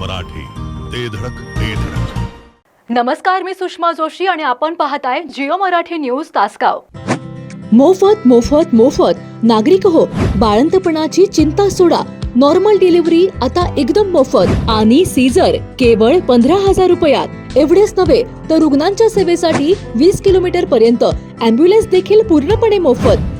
मराठी. ते धडक ते धडक. नमस्कार मी सुषमा जोशी आणि आपण पाहताय जिओ मराठी न्यूज तासगाव. मोफत मोफत मोफत. नागरिक हो बाळंतपणाची चिंता सोडा. नॉर्मल डिलिव्हरी आता एकदम मोफत. आणि सीझर केवळ पंधरा हजार रुपयात. एवढेच नव्हे तर रुग्णांच्या सेवेसाठी वीस किलोमीटर पर्यंत. अँब्युलन्स देखील पूर्णपणे मोफत.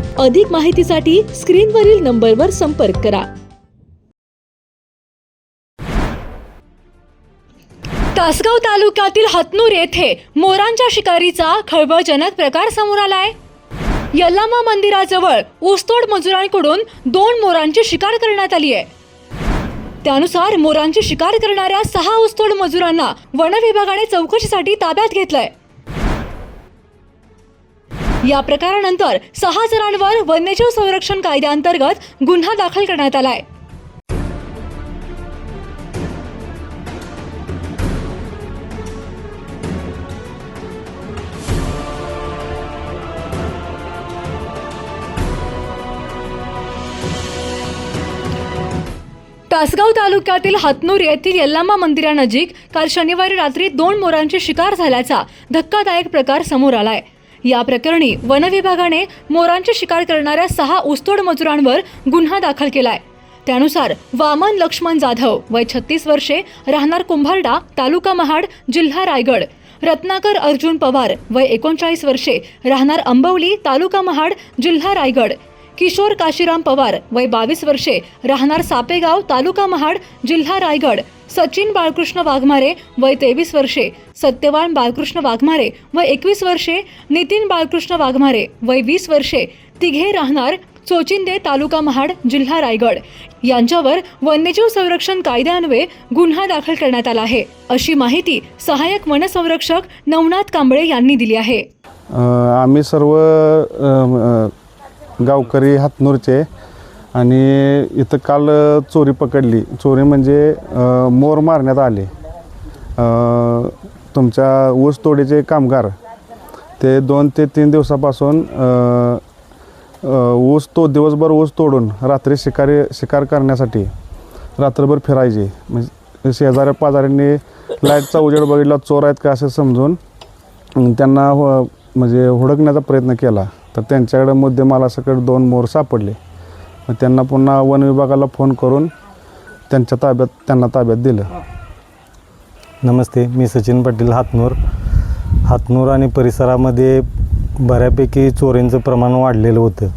अधिक माहितीसाठी स्क्रीनवरील नंबरवर संपर्क करा. तासगाव तालुक्यातील हतनूर येथे मोरांच्या शिकारीचा खळबळजनक प्रकार समोर आलाय. यल्लामा मंदिराजवळ ऊसतोड मजुरांकडून दोन मोरांची शिकार करण्यात आली आहे. त्यानुसार मोरांची शिकार करणाऱ्या सहा ऊसतोड मजुरांना वन विभागाने चौकशीसाठी ताब्यात घेतलंय. या प्रकारानंतर सहा जणांवर वन्यजीव संरक्षण कायद्याअंतर्गत गुन्हा दाखल करण्यात आलाय. तासगाव तालुक्यातील हातनूर येथील यल्लामा मंदिरानजीक काल शनिवारी रात्री दोन मोरांची शिकार झाल्याचा धक्कादायक प्रकार समोर आलाय. या प्रकरणी वनविभागाने मोरांची शिकार करणाऱ्या सहा ऊसतोड मजुरांवर गुन्हा दाखल केलाय. त्यानुसार वामन लक्ष्मण जाधव वय छत्तीस वर्षे राहणार कुंभारडा तालुका महाड जिल्हा रायगड. रत्नाकर अर्जुन पवार वय एकोणचाळीस वर्षे राहणार अंबवली तालुका महाड जिल्हा रायगड. किशोर काशीराम पवार वय बावीस वर्षे राहणार सापेगाव तालुका महाड जिल्हा रायगड. सचिन बाळकृष्ण वाघमारे वय तेवीस वर्षे सत्यवान बाळकृष्ण वाघमारे वय एकवीस वर्षे नितीन बाळकृष्ण वाघमारे वय वीस वर्षे तिघे राहणार चोचिंदे तालुका महाड जिल्हा रायगड. यांच्यावर वन्यजीव संरक्षण कायद्यान्वये गुन्हा दाखल करण्यात आला आहे. अशी माहिती सहाय्यक वनसंरक्षक नवनाथ कांबळे यांनी दिली आहे. आम्ही सर्व गावकरी हातनूरचे आणि इथं काल चोरी पकडली. चोरी म्हणजे मोर मारण्यात आले. तुमच्या ऊस तोडीचे कामगार ते दोन ते तीन दिवसापासून ऊस तो दिवसभर ऊस तोडून रात्री शिकारी शिकार करण्यासाठी रात्रभर फिरायचे. म्हणजे शेजाऱ्या पाजाऱ्यांनी लाईटचा उजेड बघितला चोर आहेत का असं समजून त्यांना हो- म्हणजे हुडकण्याचा प्रयत्न केला. तर त्यांच्याकडे मुद्देमालासकट दोन मोर सापडले. मग त्यांना पुन्हा वन विभागाला फोन करून त्यांच्या ताब्यात त्यांना ताब्यात दिलं. नमस्ते मी सचिन पाटील हातनूर. हातनूर आणि परिसरामध्ये बऱ्यापैकी चोरींचं प्रमाण वाढलेलं होतं.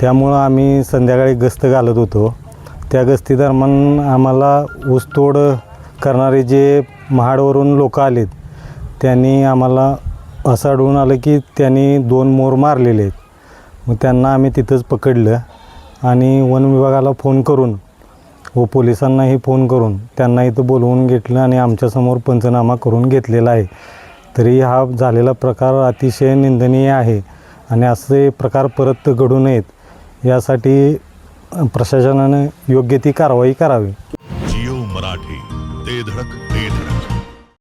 त्यामुळं आम्ही संध्याकाळी गस्त घालत होतो. त्या गस्तीदरम्यान आम्हाला ऊसतोड करणारे जे महाडवरून लोक आलेत त्यांनी आम्हाला असं आढळून आलं की त्यांनी दोन मोर मारलेले आहेत. मग त्यांना आम्ही तिथंच पकडलं. आणि वन विभागाला फोन करून व पोलिसांनाही फोन करून त्यांना इथं बोलवून घेतलं आणि आमच्यासमोर पंचनामा करून घेतलेला आहे. तरी हा झालेला प्रकार अतिशय निंदनीय आहे आणि असे प्रकार परत घडू नयेत. यासाठी प्रशासनानं योग्य ती कारवाई करावी. जिओ मराठी ते धडक.